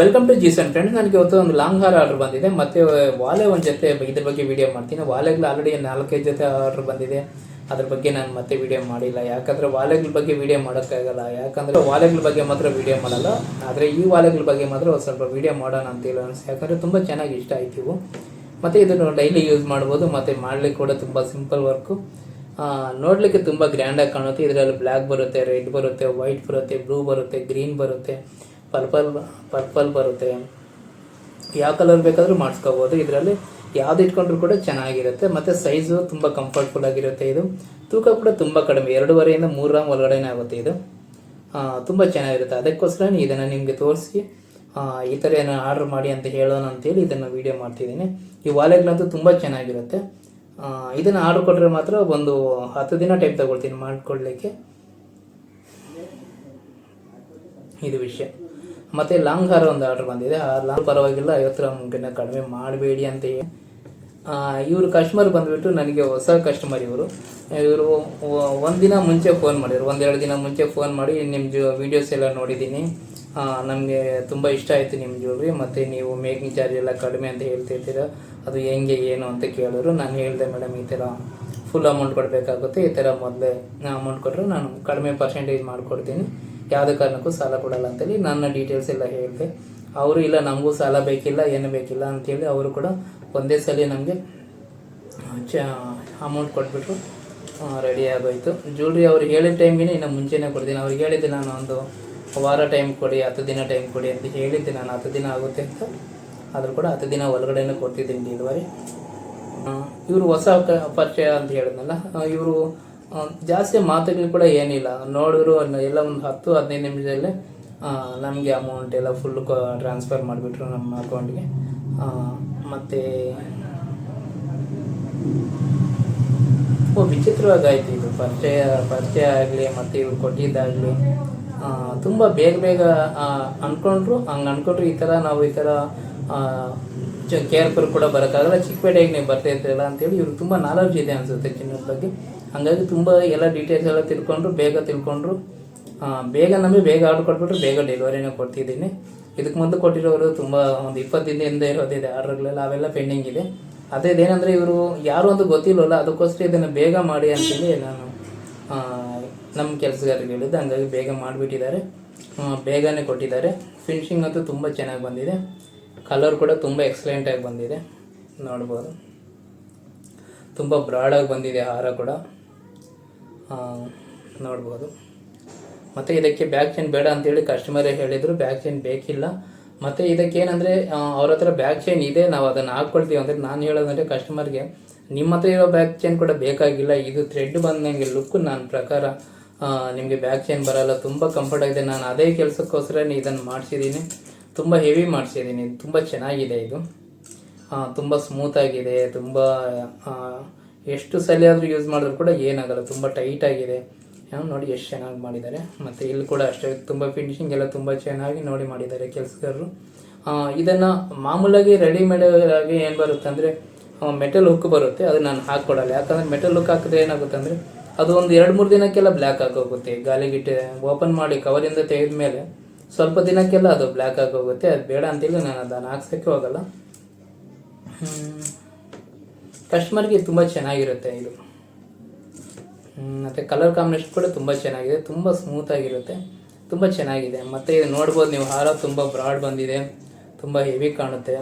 Welcome to ಜೀಸನ್ friends ನನಗೆ ಇವತ್ತು ಒಂದು ಲಾಂಗ್ ಹಾರ್ ಆರ್ಡರ್ ಬಂದಿದೆ. ಮತ್ತೆ ವಾಲೆ ಒಂದು ಜೊತೆ ಇದ್ರ ಬಗ್ಗೆ ವಿಡಿಯೋ ಮಾಡ್ತೀನಿ. ವಾಲೆಗಳು ಆಲ್ರೆಡಿ ನಾಲ್ಕೈದು ಜೊತೆ ಆರ್ಡರ್ ಬಂದಿದೆ. ಅದ್ರ ಬಗ್ಗೆ ನಾನು ಮತ್ತೆ ವಿಡಿಯೋ ಮಾಡಿಲ್ಲ. ಯಾಕಂದ್ರೆ ವಾಲೆಗಳ ಬಗ್ಗೆ ವಿಡಿಯೋ ಮಾಡೋಕ್ಕಾಗಲ್ಲ. ಯಾಕಂದ್ರೆ ವಾಲೆಗಳ ಬಗ್ಗೆ ಮಾತ್ರ ವಿಡಿಯೋ ಮಾಡಲ್ಲ. ಆದರೆ ಈ ವಾಲೆಗಳ ಬಗ್ಗೆ ಮಾತ್ರ ಒಂದು ಸ್ವಲ್ಪ ವಿಡಿಯೋ ಮಾಡೋಣ ಅಂತ ಹೇಳಿ ಅನ್ಸ್, ಯಾಕಂದ್ರೆ ತುಂಬ ಚೆನ್ನಾಗಿ ಇಷ್ಟ ಆಯ್ತು ಇವು. ಮತ್ತೆ ಇದನ್ನು ಡೈಲಿ ಯೂಸ್ ಮಾಡ್ಬೋದು. ಮತ್ತೆ ಮಾಡ್ಲಿಕ್ಕೆ ಕೂಡ ತುಂಬ ಸಿಂಪಲ್ ವರ್ಕು ನೋಡಲಿಕ್ಕೆ ತುಂಬ ಗ್ರ್ಯಾಂಡಾಗಿ ಕಾಣುತ್ತೆ. ಇದರಲ್ಲಿ ಬ್ಲ್ಯಾಕ್ ಬರುತ್ತೆ ರೆಡ್ ಬರುತ್ತೆ ವೈಟ್ ಬರುತ್ತೆ ಬ್ಲೂ ಬರುತ್ತೆ ಗ್ರೀನ್ ಬರುತ್ತೆ. ಪರ್ಪಲ್ ಪರ್ಪಲ್ ಬರುತ್ತೆ. ಯಾವ ಕಲರ್ ಬೇಕಾದರೂ ಮಾಡಿಸ್ಕೋಬೋದು. ಇದರಲ್ಲಿ ಯಾವ್ದು ಇಟ್ಕೊಂಡ್ರು ಕೂಡ ಚೆನ್ನಾಗಿರುತ್ತೆ. ಮತ್ತು ಸೈಜು ತುಂಬ ಕಂಫರ್ಟ್ಫುಲ್ ಆಗಿರುತ್ತೆ ಇದು. ತೂಕ ಕೂಡ ತುಂಬ ಕಡಿಮೆ. ಎರಡೂವರೆಯಿಂದ ಮೂರು ರಾಮ್ ಒಳಗಡೆನೇ ಆಗುತ್ತೆ ಇದು. ತುಂಬ ಚೆನ್ನಾಗಿರುತ್ತೆ. ಅದಕ್ಕೋಸ್ಕರ ಇದನ್ನು ನಿಮಗೆ ತೋರಿಸಿ ಈ ಥರ ಏನೋ ಆರ್ಡರ್ ಮಾಡಿ ಅಂತ ಹೇಳೋಣ ಅಂತೇಳಿ ಇದನ್ನು ವೀಡಿಯೋ ಮಾಡ್ತಿದ್ದೀನಿ. ಈ ವಾಲೆಗಳಂತೂ ತುಂಬ ಚೆನ್ನಾಗಿರುತ್ತೆ. ಇದನ್ನು ಆರ್ಡರ್ ಕೊಟ್ಟರೆ ಮಾತ್ರ ಒಂದು ಹತ್ತು ದಿನ ಟೈಮ್ ತಗೊಳ್ತೀನಿ ಮಾಡಿಕೊಡ್ಲಿಕ್ಕೆ ಇದು ವಿಷಯ. ಮತ್ತೆ ಲಾಂಗ್ ಹಾರ ಒಂದು ಆರ್ಡರ್ ಬಂದಿದೆ. ಆ ಲಾಂಗ್ ಪರವಾಗಿಲ್ಲ, ಐವತ್ತು ಗ್ರಾಮ್ಗಿಂತ ಕಡಿಮೆ ಮಾಡಬೇಡಿ ಅಂತ ಇವರು ಕಸ್ಟಮರ್ ಬಂದುಬಿಟ್ಟು ನನಗೆ ಹೊಸ ಕಸ್ಟಮರ್ ಇವರು. ಇವರು ಒಂದಿನ ಮುಂಚೆ ಫೋನ್ ಮಾಡಿದ್ರು. ಒಂದೆರಡು ದಿನ ಮುಂಚೆ ಫೋನ್ ಮಾಡಿ ನಿಮ್ಮ ಜು ವೀಡಿಯೋಸ್ ಎಲ್ಲ ನೋಡಿದ್ದೀನಿ. ನಮಗೆ ತುಂಬ ಇಷ್ಟ ಆಯಿತು ನಿಮ್ಮ ಜ್ಯುವೆಲ್ರಿ ಮತ್ತು ನೀವು ಮೇಕಿಂಗ್ ಚಾರ್ಜ್ ಎಲ್ಲ ಕಡಿಮೆ ಅಂತ ಹೇಳ್ತಿರ್ತೀರ ಅದು ಹೆಂಗೆ, ಏನು ಅಂತ ಕೇಳಿದ್ರು. ನಾನು ಹೇಳಿದೆ, ಮೇಡಮ್, ಈ ಥರ ಫುಲ್ ಅಮೌಂಟ್ ಕೊಡಬೇಕಾಗುತ್ತೆ. ಈ ಥರ ಮೊದಲೇ ಅಮೌಂಟ್ ಕೊಟ್ಟರು ನಾನು ಕಡಿಮೆ ಪರ್ಸೆಂಟೇಜ್ ಮಾಡಿಕೊಡ್ತೀನಿ. ಯಾವುದೇ ಕಾರಣಕ್ಕೂ ಸಾಲ ಕೊಡಲ್ಲ ಅಂತೇಳಿ ನನ್ನ ಡೀಟೇಲ್ಸ್ ಎಲ್ಲ ಹೇಳಿದೆ. ಅವರು ಇಲ್ಲ, ನಮಗೂ ಸಾಲ ಬೇಕಿಲ್ಲ, ಏನು ಬೇಕಿಲ್ಲ ಅಂತೇಳಿ ಅವರು ಕೂಡ ಒಂದೇ ಸಲ ನಮಗೆ, ಚ ಅಮೌಂಟ್ ಕೊಟ್ಬಿಟ್ಟು ರೆಡಿ ಆಗೋಯ್ತು. ಜ್ಯುವೆಲ್ರಿ ಅವ್ರು ಹೇಳಿದ ಟೈಮ್ಗೆ ಇನ್ನು ಮುಂಚೆನೇ ಕೊಡ್ತೀನಿ. ಅವ್ರಿಗೆ ಹೇಳಿದ್ದೆ ನಾನು ಒಂದು ವಾರ ಟೈಮ್ ಕೊಡಿ, ಹತ್ತು ದಿನ ಟೈಮ್ ಕೊಡಿ ಅಂತ ಹೇಳಿದ್ದೆ. ನಾನು ಹತ್ತು ದಿನ ಆಗುತ್ತೆ ಅಂತ. ಆದರೂ ಕೂಡ ಹತ್ತು ದಿನ ಒಳಗಡೆನೇ ಕೊಡ್ತಿದ್ದೀನಿ ಡೆಲಿವರಿ ಇವರು ಹೊಸ ಪರಿಚಯ ಅಂತ ಹೇಳಿದ್ನಲ್ಲ. ಇವರು ಜಾಸ್ತಿ ಮಾತುಗಳು ಕೂಡ ಏನಿಲ್ಲ. ನೋಡಿದ್ರು ಎಲ್ಲ ಒಂದು ಹತ್ತು, ಹದಿನೈದು ನಿಮಿಷದಲ್ಲೇ ನಮಗೆ ಅಮೌಂಟ್ ಎಲ್ಲ ಫುಲ್ ಟ್ರಾನ್ಸ್ಫರ್ ಮಾಡಿಬಿಟ್ರು ನಮ್ಮ ಅಕೌಂಟ್ಗೆ ಮತ್ತು, ಓ ವಿಚಿತ್ರವಾಗಿ ಆಯ್ತು ಇದು. ಪರಿಚಯ ಪರಿಚಯ ಆಗಲಿ, ಮತ್ತು ಇವ್ರು ಕೊಟ್ಟಿದ್ದಾಗಲಿ ತುಂಬ ಬೇಗ ಬೇಗ ಅಂದ್ಕೊಂಡ್ರು ಹಂಗೆ ಅನ್ಕೊಂಡ್ರು ಈ ಥರ ನಾವು ಈ ಥರ ಕೇರ್ಫುಲ್ ಕೂಡ ಬರೋಕ್ಕಾಗಲ್ಲ. ಚಿಕ್ಕಪೇಟೆಗೆ ನೀವು ಬರ್ತಾ ಇರ್ತೀರಲ್ಲ ಅಂತೇಳಿ ಇವ್ರಿಗೆ ತುಂಬ ನಾಲೆಡ್ಜ್ ಇದೆ ಅನಿಸುತ್ತೆ ಚಿನ್ನದ ಬಗ್ಗೆ. ಹಂಗಾಗಿ ತುಂಬ ಎಲ್ಲ ಡೀಟೇಲ್ಸ್ ಎಲ್ಲ ತಿಳ್ಕೊಂಡ್ರು, ಬೇಗ ತಿಳ್ಕೊಂಡ್ರು. ಬೇಗ ನಮಗೆ ಬೇಗ ಆರ್ಡ್ರ್ ಕೊಟ್ಬಿಟ್ರು ಬೇಗ ಡೆಲಿವರಿನೇ ಕೊಡ್ತಿದ್ದೀನಿ. ಇದಕ್ಕೆ ಮುಂದೆ ಕೊಟ್ಟಿರೋರು ತುಂಬ ಒಂದು ಇಪ್ಪತ್ತು ದಿನದಿಂದ ಇರೋದಿದೆ ಆರ್ಡ್ರ್ಗಳೆಲ್ಲ ಅವೆಲ್ಲ ಪೆಂಡಿಂಗ್ ಇದೆ. ಅದೇ ಇದೇನಂದರೆ ಇವರು ಯಾರು ಅಂತ ಗೊತ್ತಿಲ್ಲವಲ್ಲ ಅದಕ್ಕೋಸ್ಕರ ಇದನ್ನು ಬೇಗ ಮಾಡಿ ಅಂತೇಳಿ ನಾನು ನಮ್ಮ ಕೆಲಸಗಾರರಿಗೆ ಹೇಳಿದ್ದೆ. ಹಂಗಾಗಿ ಬೇಗ ಮಾಡಿಬಿಟ್ಟಿದ್ದಾರೆ. ಬೇಗನೆ ಕೊಟ್ಟಿದ್ದಾರೆ. ಫಿನಿಶಿಂಗ್ ಅಂತೂ ತುಂಬ ಚೆನ್ನಾಗಿ ಬಂದಿದೆ. ಕಲರ್ ಕೂಡ ತುಂಬ ಎಕ್ಸಲೆಂಟಾಗಿ ಬಂದಿದೆ. ನೋಡ್ಬೋದು. ತುಂಬ ಬ್ರಾಡಾಗಿ ಬಂದಿದೆ ಹಾರ ಕೂಡ. ನೋಡ್ಬೋದು. ಮತ್ತು ಇದಕ್ಕೆ ಬ್ಯಾಕ್ ಚೈನ್ ಬೇಡ ಅಂತೇಳಿ ಕಸ್ಟಮರೇ ಹೇಳಿದರು ಬ್ಯಾಕ್ ಚೈನ್ ಬೇಕಿಲ್ಲ. ಮತ್ತು ಇದಕ್ಕೆ ಏನಂದ್ರೆ ಅವ್ರ ಹತ್ರ ಬ್ಯಾಕ್ ಚೈನ್ ಇದೆ, ನಾವು ಅದನ್ನು ಹಾಕ್ಕೊಳ್ತೀವಿ ಅಂದರೆ ನಾನು ಹೇಳೋದಂದರೆ ಕಸ್ಟಮರ್ಗೆ ನಿಮ್ಮ ಹತ್ರ ಇರೋ ಬ್ಯಾಕ್ ಚೈನ್ ಕೂಡ ಬೇಕಾಗಿಲ್ಲ, ಇದು ಥ್ರೆಡ್ ಬಂದಂಗೆ ಲುಕ್ ನನ್ನ ಪ್ರಕಾರ ನಿಮಗೆ ಬ್ಯಾಕ್ ಚೈನ್ ಬರಲ್ಲ, ತುಂಬ ಕಂಫರ್ಟ್ ಆಗಿದೆ. ನಾನು ಅದೇ ಕೆಲಸಕ್ಕೋಸ್ಕರ ಇದನ್ನು ಮಾಡಿಸಿದ್ದೀನಿ ತುಂಬ ಹೆವಿ ಮಾಡಿಸಿದ್ದೀನಿ ತುಂಬ ಚೆನ್ನಾಗಿದೆ ಇದು. ತುಂಬ ಸ್ಮೂತಾಗಿದೆ ತುಂಬ ಎಷ್ಟು ಸಲ ಆದರೂ ಯೂಸ್ ಮಾಡಿದ್ರು ಕೂಡ ಏನಾಗಲ್ಲ ತುಂಬ ಟೈಟ್ ಆಗಿದೆ. ಆ, ನೋಡಿ ಎಷ್ಟು ಚೆನ್ನಾಗಿ ಮಾಡಿದ್ದಾರೆ. ಮತ್ತು ಇಲ್ಲಿ ಕೂಡ ಅಷ್ಟೇ ತುಂಬ ಫಿನಿಶಿಂಗ್ ಎಲ್ಲ ತುಂಬ ಚೆನ್ನಾಗಿ ನೋಡಿ ಮಾಡಿದ್ದಾರೆ ಕೆಲಸಗಾರರು. ಇದನ್ನು ಮಾಮೂಲಾಗಿ ರೆಡಿಮೇಡ್ ಆಗಿ ಏನು ಬರುತ್ತೆ ಅಂದರೆ ಮೆಟಲ್ ಹುಕ್ ಬರುತ್ತೆ ಅದು ನಾನು ಹಾಕ್ಕೊಡಲ್ಲ ಯಾಕಂದರೆ ಮೆಟಲ್ ಹುಕ್ ಹಾಕಿದ್ರೆ ಏನಾಗುತ್ತೆ ಅಂದರೆ ಅದು ಒಂದು ಎರಡು ಮೂರು ದಿನಕ್ಕೆಲ್ಲ ಬ್ಲ್ಯಾಕ್ ಆಗೋಗುತ್ತೆ. ಗಾಲಿಗಿಟ್ಟೆ ಓಪನ್ ಮಾಡಿ ಕವರಿಂದ ತೆಗೆದ ಮೇಲೆ ಸ್ವಲ್ಪ ದಿನಕ್ಕೆಲ್ಲ ಅದು ಬ್ಲ್ಯಾಕ್ ಆಗೋಗುತ್ತೆ. ಅದು ಬೇಡ ಅಂತೇಳಿ ನಾನು ಅದನ್ನು ಹಾಕ್ಸೋಕ್ಕೆ ಹೋಗಲ್ಲ. ಕಸ್ಟಮರ್ಗೆ ತುಂಬ ಚೆನ್ನಾಗಿರುತ್ತೆ ಇದು. ಮತ್ತು ಕಲರ್ ಕಾಂಬಿನೇಷನ್ ಕೂಡ ತುಂಬ ಚೆನ್ನಾಗಿದೆ, ತುಂಬ ಸ್ಮೂತ್ ಆಗಿರುತ್ತೆ, ತುಂಬ ಚೆನ್ನಾಗಿದೆ. ಮತ್ತೆ ಇದು ನೋಡ್ಬೋದು ನೀವು, ಹಾರ ತುಂಬ ಬ್ರಾಡ್ ಬಂದಿದೆ, ತುಂಬ ಹೆವಿ ಕಾಣುತ್ತೆ.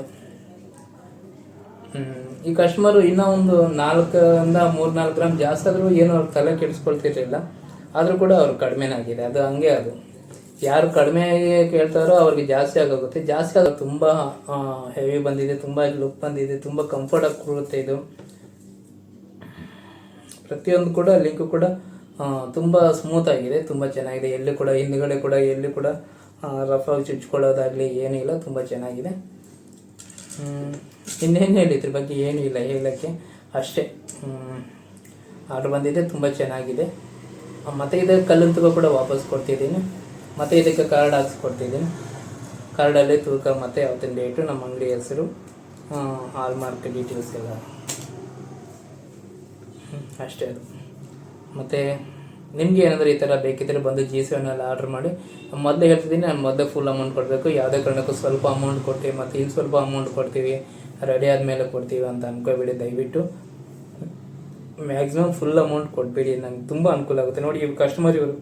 ಈ ಕಸ್ಟಮರು ಇನ್ನೂ ಒಂದು ನಾಲ್ಕರಿಂದ ಮೂರು ನಾಲ್ಕು ಗ್ರಾಮ್ ಜಾಸ್ತಿ ಆದರೂ ಏನು ಅವ್ರು ತಲೆ ಕೆಡಿಸ್ಕೊಳ್ತಿರ್ಲಿಲ್ಲ. ಆದರೂ ಕೂಡ ಅವ್ರು ಕಡಿಮೆನಾಗಿದೆ, ಅದು ಹಂಗೆ ಅದು. ಯಾರು ಕಡಿಮೆ ಕೇಳ್ತಾರೋ ಅವ್ರಿಗೆ ಜಾಸ್ತಿ ಆಗೋಗುತ್ತೆ. ಜಾಸ್ತಿ ಆಗ ತುಂಬ ಹೆವಿ ಬಂದಿದೆ, ತುಂಬ ಲುಕ್ ಬಂದಿದೆ, ತುಂಬ ಕಂಫರ್ಟ್ ಆಗಿ ಕೊಡುತ್ತೆ ಇದು. ಪ್ರತಿಯೊಂದು ಕೂಡ ಲಿಂಕ್ ಕೂಡ ತುಂಬ ಸ್ಮೂತ್ ಆಗಿದೆ, ತುಂಬ ಚೆನ್ನಾಗಿದೆ. ಎಲ್ಲಿ ಕೂಡ, ಹಿಂದ್ಗಡೆ ಕೂಡ, ಎಲ್ಲಿ ಕೂಡ ರಫ್ ಆಗಿ ಏನೂ ಇಲ್ಲ, ತುಂಬ ಚೆನ್ನಾಗಿದೆ. ಇನ್ನೇನು ಹೇಳಿದ್ರ? ಬಗ್ಗೆ ಏನೂ ಇಲ್ಲ, ಹೇಳೋಕ್ಕೆ. ಅಷ್ಟೇ. ಆರ್ಡ್ರ್ ಬಂದಿದೆ, ತುಂಬ ಚೆನ್ನಾಗಿದೆ. ಮತ್ತೆ ಕಲ್ಲಂತೂ ಕಲ್ಲಿನ ತೂಕ ಕೂಡ ವಾಪಸ್ ಕೊಡ್ತಿದ್ದೀನಿ. ಮತ್ತು ಇದಕ್ಕೆ ಕಾರ್ಡ್ ಹಾಕ್ಸ್ಕೊಡ್ತಿದ್ದೀನಿ. ಕಾರ್ಡಲ್ಲಿ ತೂಕ ಮತ್ತು ಯಾವತ್ತಿನ ಡೇಟು ನಮ್ಮ ಅಂಗಡಿ ಹೆಸರು ಹಾಲ್ ಮಾರ್ಕ್ ಡೀಟೇಲ್ಸ್ ಎಲ್ಲ. ಅಷ್ಟೇ ಅದು. ಮತ್ತು ನಿಮಗೆ ಏನಾದರೂ ಈ ಥರ ಬೇಕಿದ್ದರೆ ಬಂದು ಜಿ ಸೆವೆನಲ್ಲಿ ಆರ್ಡ್ರ್ ಮಾಡಿ. ಮೊದಲೇ ಹೇಳ್ತಿದ್ದೀನಿ, ನಾನು ಮೊದಲೇ ಫುಲ್ ಅಮೌಂಟ್ ಕೊಡಬೇಕು. ಯಾವುದೇ ಕಾರಣಕ್ಕೂ ಸ್ವಲ್ಪ ಅಮೌಂಟ್ ಕೊಡ್ತೀವಿ, ಮತ್ತು ಇನ್ನು ಸ್ವಲ್ಪ ಅಮೌಂಟ್ ಕೊಡ್ತೀವಿ. ರೆಡಿ ಆದಮೇಲೆ ಕೊಡ್ತೀವಿ ಅಂತ ಅನ್ಕೋಬೇಡಿ, ದಯವಿಟ್ಟು. ಮ್ಯಾಕ್ಸಿಮಮ್ ಫುಲ್ ಅಮೌಂಟ್ ಕೊಡಬೇಡಿ ನಂಗೆ ತುಂಬ ಅನುಕೂಲ ಆಗುತ್ತೆ. ನೋಡಿ, ಇವ್ರು ಕಸ್ಟಮರ್ ಇವರು.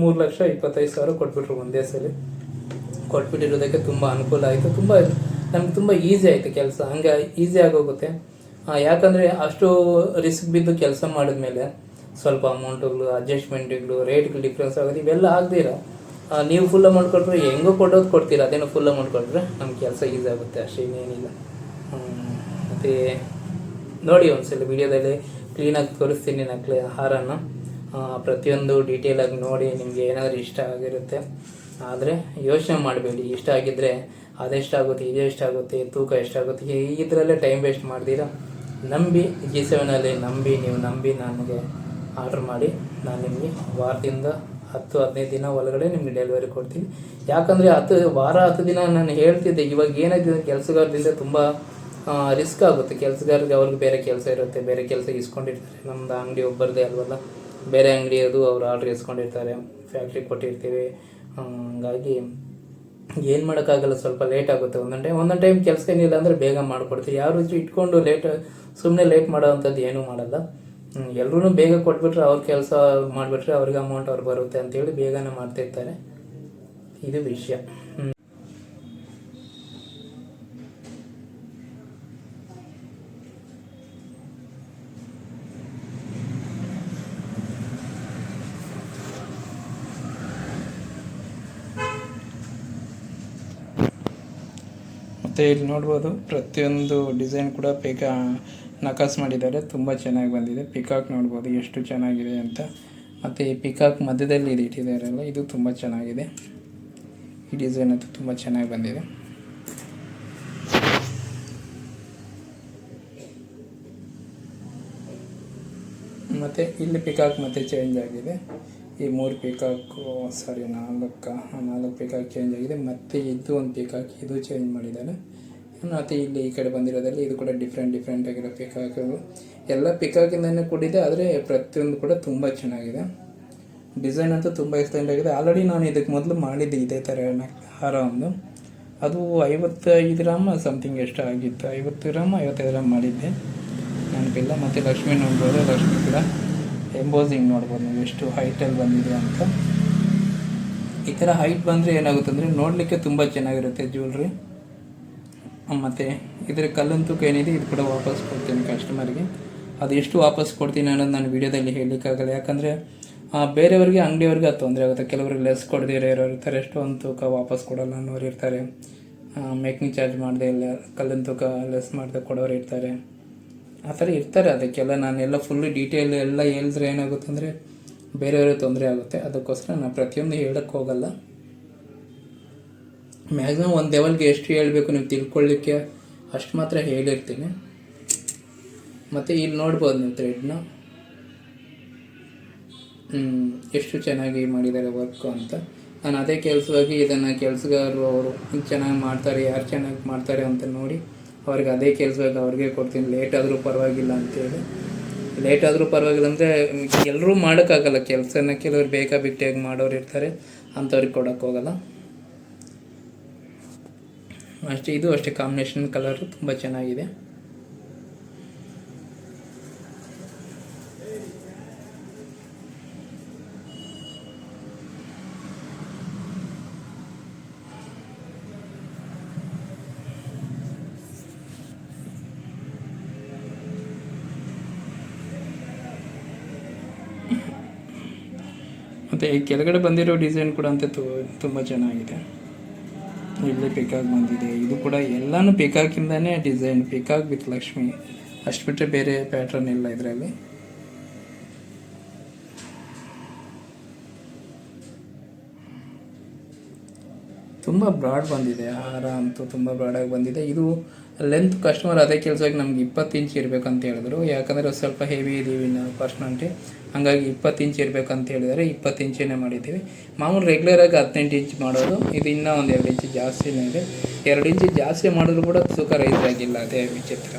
ಮೂರು ಲಕ್ಷ ಇಪ್ಪತ್ತೈದು ಸಾವಿರ ಕೊಟ್ಬಿಟ್ರು ಒಂದೇ ಸಲ ಕೊಟ್ಬಿಟ್ಟಿರೋದಕ್ಕೆ ತುಂಬ ಅನುಕೂಲ ಆಯಿತು. ತುಂಬ ನಮ್ಗೆ ತುಂಬ ಈಸಿ ಆಯಿತು ಕೆಲಸ. ಹಂಗೆ ಈಸಿ ಆಗೋಗುತ್ತೆ. ಯಾಕಂದರೆ ಅಷ್ಟು ರಿಸ್ಕ್ ಬಿದ್ದು ಕೆಲಸ ಮಾಡಿದ್ಮೇಲೆ ಸ್ವಲ್ಪ ಅಮೌಂಟ್ಗಳು ಅಡ್ಜಸ್ಟ್ಮೆಂಟ್ಗಳು ರೇಟ್ಗಳು ಡಿಫ್ರೆನ್ಸ್ ಆಗೋದು ಇವೆಲ್ಲ ಆಗದಿರ ನೀವು ಫುಲ್ ಅಮೌಂಟ್ ಕೊಟ್ಟರೆ ಹೆಂಗೋ ಕೊಡೋದು ಕೊಡ್ತೀರ? ಅದೇನೋ ಫುಲ್ ಅಮೌಂಟ್ ಕೊಟ್ಟರೆ ನಮ್ಮ ಕೆಲಸ ಈಸಿ ಆಗುತ್ತೆ. ಅಷ್ಟೇ ಇನ್ನೇನಿಲ್ಲ. ಮತ್ತು ನೋಡಿ ಒಂದ್ಸಲ ವಿಡಿಯೋದಲ್ಲಿ ಕ್ಲೀನಾಗಿ ತೋರಿಸ್ತೀನಿ ನಕ್ಲೆ ಆಹಾರನ. ಪ್ರತಿಯೊಂದು ಡೀಟೇಲಾಗಿ ನೋಡಿ ನಿಮಗೆ ಏನಾದರೂ ಇಷ್ಟ ಆಗಿರುತ್ತೆ. ಆದರೆ ಯೋಚನೆ ಮಾಡಬೇಡಿ. ಇಷ್ಟ ಆಗಿದ್ದರೆ ಅದೆಷ್ಟಾಗುತ್ತೆ ಇದು ಎಷ್ಟಾಗುತ್ತೆ ತೂಕ ಎಷ್ಟಾಗುತ್ತೆ ಇದರಲ್ಲೇ ಟೈಮ್ ವೇಸ್ಟ್ ಮಾಡಿದೀರಾ. ನಂಬಿ ಜಿ ಸೆವೆನಲ್ಲಿ ನಂಬಿ, ನೀವು ನಂಬಿ ನನಗೆ ಆರ್ಡ್ರ್ ಮಾಡಿ, ನಾನು ನಿಮಗೆ ವಾರದಿಂದ ಹತ್ತು, ಹದಿನೈದು ದಿನ ಒಳಗಡೆ ನಿಮಗೆ ಡೆಲಿವರಿ ಕೊಡ್ತೀನಿ. ಯಾಕಂದರೆ ಹತ್ತು, ವಾರ, ಹತ್ತು ದಿನ ನಾನು ಹೇಳ್ತಿದ್ದೆ, ಇವಾಗ ಏನಾಗಿದೆ ಕೆಲಸಗಾರದಿಂದ ತುಂಬ ರಿಸ್ಕ್ ಆಗುತ್ತೆ. ಕೆಲಸಗಾರರಿಗೆ ಅವ್ರಿಗೆ ಬೇರೆ ಕೆಲಸ ಇರುತ್ತೆ, ಬೇರೆ ಕೆಲಸ ಇಸ್ಕೊಂಡಿರ್ತಾರೆ ನಮ್ಮದು ಅಂಗಡಿ ಒಬ್ಬರದೇ ಅಲ್ವಲ್ಲ. ಬೇರೆ ಅಂಗಡಿಯದು ಅವ್ರು ಆರ್ಡ್ರ್ ಇಸ್ಕೊಂಡಿರ್ತಾರೆ ಫ್ಯಾಕ್ಟ್ರಿ ಕೊಟ್ಟಿರ್ತೀವಿ. ಹಾಗಾಗಿ ಏನು ಮಾಡೋಕ್ಕಾಗಲ್ಲ, ಸ್ವಲ್ಪ ಲೇಟ್ ಆಗುತ್ತೆ. ಒಂದೊಂದು ಟೈಮ್ ಒಂದೊಂದು ಟೈಮ್ ಕೆಲಸ ಏನಿಲ್ಲ ಅಂದರೆ ಬೇಗ ಮಾಡಿಕೊಡ್ತೀವಿ. ಯಾರು ಇಟ್ಕೊಂಡು ಲೇಟ್ ಸುಮ್ಮನೆ ಲೇಟ್ ಮಾಡೋ ಅಂಥದ್ದು ಏನೂ ಮಾಡಲ್ಲ. ಎಲ್ಲರೂ ಬೇಗ ಕೊಟ್ಬಿಟ್ರೆ ಅವ್ರ ಕೆಲಸ ಮಾಡಿಬಿಟ್ರೆ ಅವ್ರಿಗೆ ಅಮೌಂಟ್ ಅವ್ರು ಬರುತ್ತೆ ಅಂತೇಳಿ ಬೇಗನೆ ಮಾಡ್ತಿರ್ತಾರೆ. ಇದು ವಿಷಯ. ಮತ್ತು ಇಲ್ಲಿ ನೋಡ್ಬೋದು, ಪ್ರತಿಯೊಂದು ಡಿಸೈನ್ ಕೂಡ ಪೀಕ ನಕಾಸ್ ಮಾಡಿದ್ದಾರೆ. ತುಂಬ ಚೆನ್ನಾಗಿ ಬಂದಿದೆ. ಪಿಕಾಕ್ ನೋಡ್ಬೋದು, ಎಷ್ಟು ಚೆನ್ನಾಗಿದೆ ಅಂತ. ಮತ್ತು ಈ ಪಿಕಾಕ್ ಮಧ್ಯದಲ್ಲಿ ಇದು ಇಟ್ಟಿದ್ದಾರಲ್ಲ, ಇದು ತುಂಬ ಚೆನ್ನಾಗಿದೆ. ಈ ಡಿಸೈನ್ ಅಂತೂ ತುಂಬ ಚೆನ್ನಾಗಿ ಬಂದಿದೆ. ಮತ್ತು ಇಲ್ಲಿ ಪಿಕಾಕ್ ಮತ್ತೆ ಚೇಂಜ್ ಆಗಿದೆ. ಈ ಮೂರು ಪಿಕಾಕು ಸಾರಿ, ನಾಲ್ಕು ನಾಲ್ಕು ಪಿಕಾಕ್ ಚೇಂಜ್ ಆಗಿದೆ. ಮತ್ತೆ ಇದು ಒಂದು ಪಿಕಾಕ್ ಇದು ಚೇಂಜ್ ಮಾಡಿದ್ದಾರೆ ಮತ್ತು ಇಲ್ಲಿ ಈ ಕಡೆ ಬಂದಿರೋದಲ್ಲಿ ಇದು ಕೂಡ ಡಿಫ್ರೆಂಟ್ ಡಿಫ್ರೆಂಟ್ ಆಗಿರೋ ಪಿಕಾಕ್ಗಳು ಎಲ್ಲ ಪಿಕಾಕಿಂದನೇ ಕೂಡಿದೆ, ಆದರೆ ಪ್ರತಿಯೊಂದು ಕೂಡ ತುಂಬ ಚೆನ್ನಾಗಿದೆ. ಡಿಸೈನ್ ಅಂತೂ ತುಂಬ ಎಕ್ಸ್ಟೆಂಡ್ ಆಗಿದೆ. ಆಲ್ರೆಡಿ ನಾನು ಇದಕ್ಕೆ ಮೊದಲು ಮಾಡಿದ್ದೆ ಇದೇ ಥರ ಹಾರ ಒಂದು. ಅದು ಐವತ್ತೈದು ಗ್ರಾಮ್ ಸಮಥಿಂಗ್ ಎಷ್ಟು ಆಗಿತ್ತು. ಐವತ್ತು ಗ್ರಾಮ್, ಐವತ್ತೈದು ಗ್ರಾಮ್ ಮಾಡಿದ್ದೆ. ನೆನಪಿಲ್ಲ. ಮತ್ತು ಲಕ್ಷ್ಮಿ ನೋಡ್ಬೋದು. ಲಕ್ಷ್ಮಿ ಕೂಡ ಎಂಬೋಸಿಂಗ್ ನೋಡ್ಬೋದು ನೀವು ಎಷ್ಟು ಹೈಟಲ್ಲಿ ಬಂದಿದೆ ಅಂತ. ಈ ಥರ ಹೈಟ್ ಬಂದರೆ ಏನಾಗುತ್ತೆ ಅಂದರೆ ನೋಡಲಿಕ್ಕೆ ತುಂಬ ಚೆನ್ನಾಗಿರುತ್ತೆ ಜ್ಯುವೆಲ್ರಿ ಮತ್ತು ಇದರ ಕಲ್ಲಿನ ತೂಕ ಏನಿದೆ, ಇದು ಕೂಡ ವಾಪಸ್ ಕೊಡ್ತೀನಿ ಕಸ್ಟಮರ್ಗೆ ಅದು ಎಷ್ಟು ವಾಪಸ್ ಕೊಡ್ತೀನಿ ಅನ್ನೋದು ನಾನು ವಿಡಿಯೋದಲ್ಲಿ ಹೇಳಲಿಕ್ಕಾಗಲ್ಲ. ಯಾಕಂದರೆ ಬೇರೆಯವ್ರಿಗೆ, ಅಂಗಡಿಯವ್ರಿಗೆ ಅದು ತೊಂದರೆ ಆಗುತ್ತೆ. ಕೆಲವರಿಗೆ ಲೆಸ್ ಕೊಡದಿರೋ ಇರೋರು ಇರ್ತಾರೆ. ಎಷ್ಟೊಂದು ತೂಕ ವಾಪಸ್ ಕೊಡಲ್ಲ ಅನ್ನೋರು ಇರ್ತಾರೆ. ಮೇಕಿಂಗ್ ಚಾರ್ಜ್ ಮಾಡದೆ ಇಲ್ಲ. ಕಲ್ಲಿನ ತೂಕ ಲೆಸ್ ಮಾಡದೆ ಕೊಡೋರು ಇರ್ತಾರೆ. ಆ ಥರ ಇರ್ತಾರೆ ಅದಕ್ಕೆಲ್ಲ ನಾನೆಲ್ಲ ಫುಲ್ಲು ಡೀಟೇಲ್ ಎಲ್ಲ ಹೇಳಿದ್ರೆ ಏನಾಗುತ್ತೆ ಅಂದರೆ ಬೇರೆಯವ್ರಿಗೆ ತೊಂದರೆ ಆಗುತ್ತೆ. ಅದಕ್ಕೋಸ್ಕರ ನಾನು ಪ್ರತಿಯೊಂದು ಹೇಳಕ್ಕೆ ಹೋಗಲ್ಲ. ಮ್ಯಾಕ್ಸಿಮಮ್ ಒಂದು ಲೆವೆಲ್ಗೆ ಎಷ್ಟು ಹೇಳಬೇಕು ನೀವು ತಿಳ್ಕೊಳ್ಳಿಕ್ಕೆ ಅಷ್ಟು ಮಾತ್ರ ಹೇಳಿರ್ತೀನಿ. ಮತ್ತು ಇಲ್ಲಿ ನೋಡ್ಬೋದು ನೀವು ಥ್ರೆಡ್ನ ಎಷ್ಟು ಚೆನ್ನಾಗಿ ಮಾಡಿದ್ದಾರೆ ವರ್ಕು ಅಂತ. ನಾನು ಅದೇ ಕೆಲಸವಾಗಿ ಇದನ್ನು ಕೆಲಸಗಾರರು ಅವರು ಚೆನ್ನಾಗಿ ಮಾಡ್ತಾರೆ, ಯಾರು ಚೆನ್ನಾಗಿ ಮಾಡ್ತಾರೆ ಅಂತ ನೋಡಿ ಅವ್ರಿಗೆ ಅದೇ ಕೆಲಸವಾಗಿ ಅವ್ರಿಗೆ ಕೊಡ್ತೀನಿ. ಲೇಟ್ ಆದರೂ ಪರವಾಗಿಲ್ಲ ಅಂತೇಳಿ. ಲೇಟ್ ಆದರೂ ಪರವಾಗಿಲ್ಲ ಅಂದರೆ ಎಲ್ಲರೂ ಮಾಡೋಕ್ಕಾಗಲ್ಲ ಕೆಲಸನ. ಕೆಲವ್ರು ಬೇಕಾಬಿಟ್ಟಿಯಾಗಿ ಮಾಡೋರು ಇರ್ತಾರೆ. ಅಂಥವ್ರಿಗೆ ಕೊಡೋಕ್ಕೋಗಲ್ಲ ಅಷ್ಟೇ, ಇದು ಅಷ್ಟೇ. ಕಾಂಬಿನೇಷನ್ ಕಲರು ತುಂಬ ಚೆನ್ನಾಗಿದೆ. ಮತ್ತು ಕೆಳಗಡೆ ಬಂದಿರೋ ಡಿಸೈನ್ ಕೂಡ ಅಂತ ತುಂಬ ಚೆನ್ನಾಗಿದೆ. ಇಲ್ಲಿ ಪಿಕಾಕ್ ಬಂದಿದೆ. ಇದು ಕೂಡ ಎಲ್ಲನೂ ಪಿಕಾಕಿಂದನೇ ಡಿಸೈನ್ ಪಿಕಾಕ್ ವಿತ್ ಲಕ್ಷ್ಮಿ. ಅಷ್ಟು ಬಿಟ್ಟರೆ ಬೇರೆ ಪ್ಯಾಟ್ರನ್ ಇಲ್ಲ ಇದರಲ್ಲಿ. ತುಂಬ ಬ್ರಾಡ್ ಬಂದಿದೆ. ಹಾರ ಅಂತೂ ತುಂಬ ಬ್ರಾಡಾಗಿ ಬಂದಿದೆ. ಇದು ಲೆಂತ್ ಕಸ್ಟಮರ್ ಅದೇ ಕೆಲಸಕ್ಕೆ ನಮ್ಗೆ ಇಪ್ಪತ್ತು ಇಂಚ್ ಇರಬೇಕಂತ ಹೇಳಿದ್ರು. ಯಾಕಂದರೆ ಸ್ವಲ್ಪ ಹೆವಿ ಇದೀವಿ ನಾವು ಪರ್ಸ್ನಂಟಿ ಹಂಗಾಗಿ ಇಪ್ಪತ್ತು ಇಂಚ್ ಇರಬೇಕಂತ ಹೇಳಿದರೆ. ಇಪ್ಪತ್ತು ಇಂಚಿನೇ ಮಾಡಿದ್ದೀವಿ. ಮಾಮೂಲು ರೆಗ್ಯುಲರಾಗಿ ಹದಿನೆಂಟು ಇಂಚ್ ಮಾಡೋದು. ಇದು ಇನ್ನೂ ಒಂದು ಎರಡು ಇಂಚ್ ಜಾಸ್ತಿನೇ ಇದೆ. ಎರಡು ಇಂಚ್ ಜಾಸ್ತಿ ಮಾಡಿದ್ರು ಕೂಡ ತೂಕ ರೈಸ್ ಆಗಿಲ್ಲ ಅದೇ ವಿಚಿತ್ರ.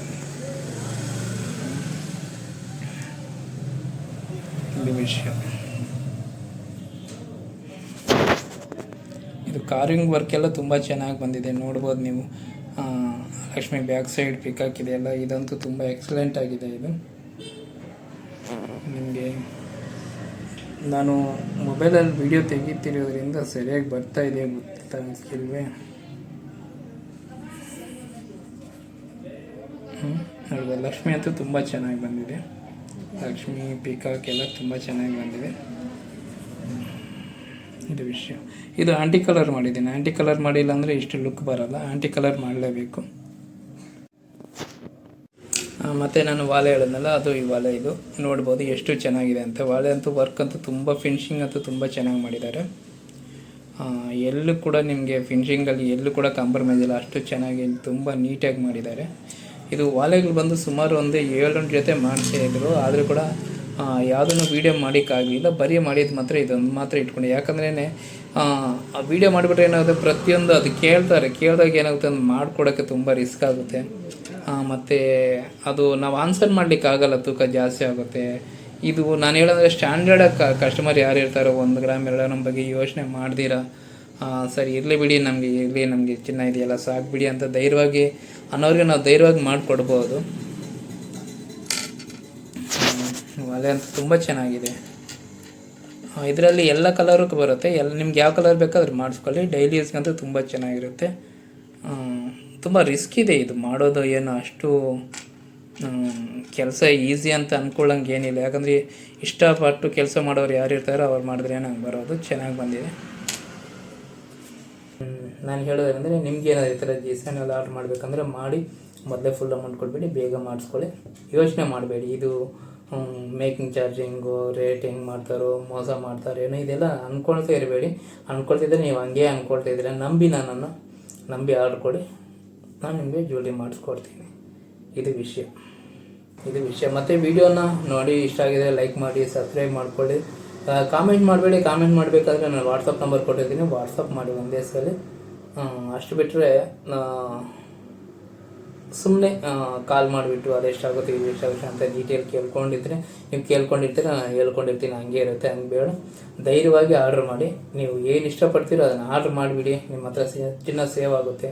ವಿಷಯ ಇದು ಕಾರಿಂಗ್ ವರ್ಕ್ ಎಲ್ಲ ತುಂಬ ಚೆನ್ನಾಗಿ ಬಂದಿದೆ. ನೋಡ್ಬೋದು ನೀವು. ಲಕ್ಷ್ಮಿ ಬ್ಯಾಕ್ ಸೈಡ್ ಪಿಕ್ ಹಾಕಿದೆಯಲ್ಲ ಇದಂತೂ ತುಂಬ ಎಕ್ಸಲೆಂಟ್ ಆಗಿದೆ ಇದು. ನಿಮಗೆ ನಾನು ಮೊಬೈಲಲ್ಲಿ ವಿಡಿಯೋ ತೆಗಿತಿರೋದ್ರಿಂದ ಸರಿಯಾಗಿ ಬರ್ತಾ ಇದೆ ಗೊತ್ತಾಗಿಲ್ವೇ ಹ್ಮ್. ಹೌದಾ ಲಕ್ಷ್ಮಿ ಅಂತೂ ತುಂಬ ಚೆನ್ನಾಗಿ ಬಂದಿದೆ. ಲಕ್ಷ್ಮಿ ಪಿಕಾಕ್ ಎಲ್ಲ ತುಂಬ ಚೆನ್ನಾಗಿ ಬಂದಿದೆ. ಇದು ವಿಷಯ. ಇದು ಆಂಟಿ ಕಲರ್ ಮಾಡಿದ್ದೀನಿ. ಆಂಟಿ ಕಲರ್ ಮಾಡಿಲ್ಲ ಅಂದರೆ ಇಷ್ಟು ಲುಕ್ ಬರಲ್ಲ. ಆಂಟಿ ಕಲರ್ ಮಾಡಲೇಬೇಕು. ಮತ್ತು ನಾನು ವಾಲೆ ಹೇಳಿದ್ನಲ್ಲ, ಅದು ಈ ವಾಲೆ ಇದು. ನೋಡ್ಬೋದು ಎಷ್ಟು ಚೆನ್ನಾಗಿದೆ ಅಂತ. ವಾಲೆ ಅಂತೂ ವರ್ಕ್ ಅಂತೂ ತುಂಬ ಫಿನಿಶಿಂಗ್ ಅಂತೂ ತುಂಬ ಚೆನ್ನಾಗಿ ಮಾಡಿದ್ದಾರೆ. ಎಲ್ಲೂ ಕೂಡ ನಿಮಗೆ ಫಿನಿಶಿಂಗಲ್ಲಿ ಎಲ್ಲೂ ಕೂಡ ಕಾಂಪ್ರಮೈಸ್ ಇಲ್ಲ. ಅಷ್ಟು ಚೆನ್ನಾಗಿ ತುಂಬ ನೀಟಾಗಿ ಮಾಡಿದ್ದಾರೆ. ಇದು ವಾಲೆಗಳು ಬಂದು ಸುಮಾರು ಒಂದು ಏಳೆಂಟು ಜೊತೆ ಮಾಡಿಸೇ ಇದ್ರು. ಆದರೂ ಕೂಡ ಯಾವುದನ್ನು ವೀಡಿಯೋ ಮಾಡೋಕ್ಕಾಗಲಿಲ್ಲ ಬರೀ ಮಾಡಿದ್ದು ಮಾತ್ರ ಇದೊಂದು ಮಾತ್ರ ಇಟ್ಕೊಂಡು. ಯಾಕಂದ್ರೇ ಆ ವೀಡಿಯೋ ಮಾಡಿಬಿಟ್ರೆ ಏನಾಗುತ್ತೆ? ಪ್ರತಿಯೊಂದು ಅದು ಕೇಳ್ತಾರೆ. ಕೇಳಿದಾಗ ಏನಾಗುತ್ತೆ? ಅಂತ ಮಾಡ್ಕೊಡೋಕ್ಕೆ ತುಂಬ ರಿಸ್ಕ್ ಆಗುತ್ತೆ. ಮತ್ತು ಅದು ನಾವು ಆನ್ಸರ್ ಮಾಡ್ಲಿಕ್ಕೆ ಆಗಲ್ಲ ತೂಕ ಜಾಸ್ತಿ ಆಗುತ್ತೆ. ಇದು ನಾನು ಹೇಳೋದ್ರೆ ಸ್ಟ್ಯಾಂಡರ್ಡ್ ಕಸ್ಟಮರ್ ಯಾರು ಇರ್ತಾರೋ ಒಂದು ಗ್ರಾಮ್ ಎರಡು ಗ್ರಾಮ್ ಬಗ್ಗೆ ಯೋಚನೆ ಮಾಡ್ದಿರಾ. ಸರಿ ಇರಲಿ ಬಿಡಿ ನಮಗೆ, ಇರಲಿ ನಮಗೆ ಚಿನ್ನ ಇದೆಯಲ್ಲ, ಸಾಕು ಬಿಡಿ ಅಂತ ಧೈರ್ಯವಾಗಿ, ಅನ್ನೋರಿಗೆ ನಾವು ಧೈರ್ಯವಾಗಿ ಮಾಡಿಕೊಡ್ಬೋದು. ಒಲೆ ಅಂತ ತುಂಬ ಚೆನ್ನಾಗಿದೆ. ಇದರಲ್ಲಿ ಎಲ್ಲ ಕಲರು ಬರುತ್ತೆ. ಎಲ್ಲ ನಿಮ್ಗೆ ಯಾವ ಕಲರ್ ಬೇಕಾದ್ರೂ ಮಾಡಿಸ್ಕೊಳ್ಳಿ. ಡೈಲಿ ಯೂಸ್ಗಂತೂ ತುಂಬ ಚೆನ್ನಾಗಿರುತ್ತೆ. ತುಂಬ ರಿಸ್ಕ್ ಇದೆ. ಇದು ಮಾಡೋದು ಏನು ಅಷ್ಟು ಕೆಲಸ ಈಸಿ ಅಂತ ಅಂದ್ಕೊಳ್ಳಂಗೆ ಏನಿಲ್ಲ. ಯಾಕಂದರೆ ಇಷ್ಟಪಟ್ಟು ಕೆಲಸ ಮಾಡೋರು ಯಾರು ಇರ್ತಾರೋ ಅವ್ರು ಮಾಡಿದ್ರೆ ನಂಗೆ ಬರೋದು ಚೆನ್ನಾಗಿ ಬಂದಿದೆ. ನಾನು ಹೇಳೋದಂದರೆ ನಿಮ್ಗೆ ಏನಾದ್ರು ಈ ಥರ ಡಿಸೈನ್ ಎಲ್ಲ ಆರ್ಡ್ರ್ ಮಾಡಬೇಕಂದ್ರೆ ಮಾಡಿ, ಮೊದಲೇ ಫುಲ್ ಅಮೌಂಟ್ ಕೊಡಬೇಡಿ ಬೇಗ ಮಾಡಿಸ್ಕೊಳ್ಳಿ. ಯೋಚನೆ ಮಾಡಬೇಡಿ. ಇದು ಮೇಕಿಂಗ್ ಚಾರ್ಜಿಂಗು ರೇಟ್ ಹೆಂಗೆ ಮಾಡ್ತಾರೋ, ಮೋಸ ಮಾಡ್ತಾರೋ, ಏನೋ ಇದೆಲ್ಲ ಅಂದ್ಕೊಳ್ತಾ ಇರಬೇಡಿ. ಅಂದ್ಕೊಳ್ತಿದ್ರೆ ನೀವು ಹಂಗೆ ಅಂದ್ಕೊಳ್ತಾ ಇದ್ರೆ ನಂಬಿ ನನ್ನನ್ನು ನಂಬಿ ಆರ್ಡ್ರ್ ಕೊಡಿ. ನಾನು ನಿಮಗೆ ಜ್ಯುವೆಲ್ರಿ ಮಾಡಿಸ್ಕೊಡ್ತೀನಿ. ಇದು ವಿಷಯ. ಇದು ವಿಷಯ. ಮತ್ತು ವಿಡಿಯೋನ ನೋಡಿ, ಇಷ್ಟ ಆಗಿದೆ ಲೈಕ್ ಮಾಡಿ ಸಬ್ಸ್ಕ್ರೈಬ್ ಮಾಡ್ಕೊಳ್ಳಿ. ಕಾಮೆಂಟ್ ಮಾಡಬೇಡಿ. ಕಾಮೆಂಟ್ ಮಾಡಬೇಕಾದ್ರೆ ನಾನು ವಾಟ್ಸಪ್ ನಂಬರ್ ಕೊಟ್ಟಿದ್ದೀನಿ ವಾಟ್ಸಪ್ ಮಾಡಿ ಒಂದೇ ಸಲ ಅಷ್ಟು ಬಿಟ್ಟರೆ ಸುಮ್ಮನೆ ಕಾಲ್ ಮಾಡಿಬಿಟ್ಟು ಅದೆಷ್ಟಾಗುತ್ತೆ ಇದು ಎಷ್ಟಾಗುತ್ತೆ ಅಂತ ಡೀಟೇಲ್ ಕೇಳ್ಕೊಂಡಿದ್ರೆ, ನೀವು ಕೇಳ್ಕೊಂಡಿರ್ತೀರ, ನಾನು ಹೇಳ್ಕೊಂಡಿರ್ತೀನಿ. ಹಂಗೆ ಇರುತ್ತೆ, ಹಂಗೆ ಬೇಡ. ಧೈರ್ಯವಾಗಿ ಆರ್ಡ್ರ್ ಮಾಡಿ. ನೀವು ಏನು ಇಷ್ಟಪಡ್ತೀರೋ ಅದನ್ನು ಆರ್ಡ್ರ್ ಮಾಡಿಬಿಡಿ. ನಿಮ್ಮ ಹತ್ರ ಸೇ ಚಿನ್ನ ಸೇವ್ ಆಗುತ್ತೆ.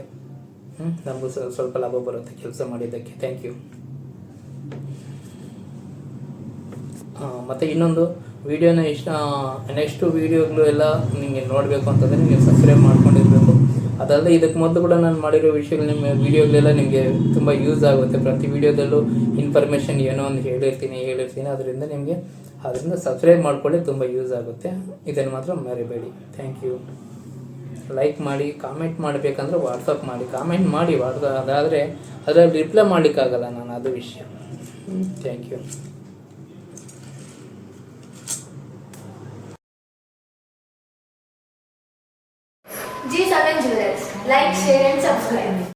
ನಮಗೂ ಸ್ವಲ್ಪ ಲಾಭ ಬರುತ್ತೆ ಕೆಲಸ ಮಾಡಿದ್ದಕ್ಕೆ. ಥ್ಯಾಂಕ್ ಯು ಮತ್ತು ಇನ್ನೊಂದು ವಿಡಿಯೋನ ಇಷ್ಟ, ನೆಕ್ಸ್ಟು ವೀಡಿಯೋಗಳು ಎಲ್ಲ ನಿಮಗೆ ನೋಡಬೇಕು ಅಂತಂದರೆ ನೀವು ಸಬ್ಸ್ಕ್ರೈಬ್ ಮಾಡ್ಕೊಂಡಿರಬೇಕು. ಅದಲ್ಲದೆ ಇದಕ್ಕೆ ಮೊದಲು ಕೂಡ ನಾನು ಮಾಡಿರೋ ವಿಷಯಗಳು ನಿಮ್ಮ ವೀಡಿಯೋಗಳೆಲ್ಲ ನಿಮಗೆ ತುಂಬ ಯೂಸ್ ಆಗುತ್ತೆ. ಪ್ರತಿ ವೀಡಿಯೋದಲ್ಲೂ ಇನ್ಫಾರ್ಮೇಷನ್ ಏನೋ ಒಂದು ಹೇಳಿರ್ತೀನಿ ಹೇಳಿರ್ತೀನಿ. ಅದರಿಂದ ನಿಮಗೆ ಅದರಿಂದ ಸಬ್ಸ್ಕ್ರೈಬ್ ಮಾಡ್ಕೊಳ್ಳಿ, ತುಂಬ ಯೂಸ್ ಆಗುತ್ತೆ. ಇದನ್ನು ಮಾತ್ರ ಮರಿಬೇಡಿ. ಥ್ಯಾಂಕ್ ಯು ಲೈಕ್ ಮಾಡಿ ಕಾಮೆಂಟ್ ಮಾಡಬೇಕಂದ್ರೆ ವಾಟ್ಸಪ್ ಮಾಡಿ ಕಾಮೆಂಟ್ ಮಾಡಿ ವಾಟ್ಸ ಅದಾದರೆ ಅದರಲ್ಲಿ ರಿಪ್ಲೈ ಮಾಡಲಿಕ್ಕಾಗಲ್ಲ ನಾನು ಅದು ವಿಷಯ thank you G7 Jewelers. Like, share and subscribe.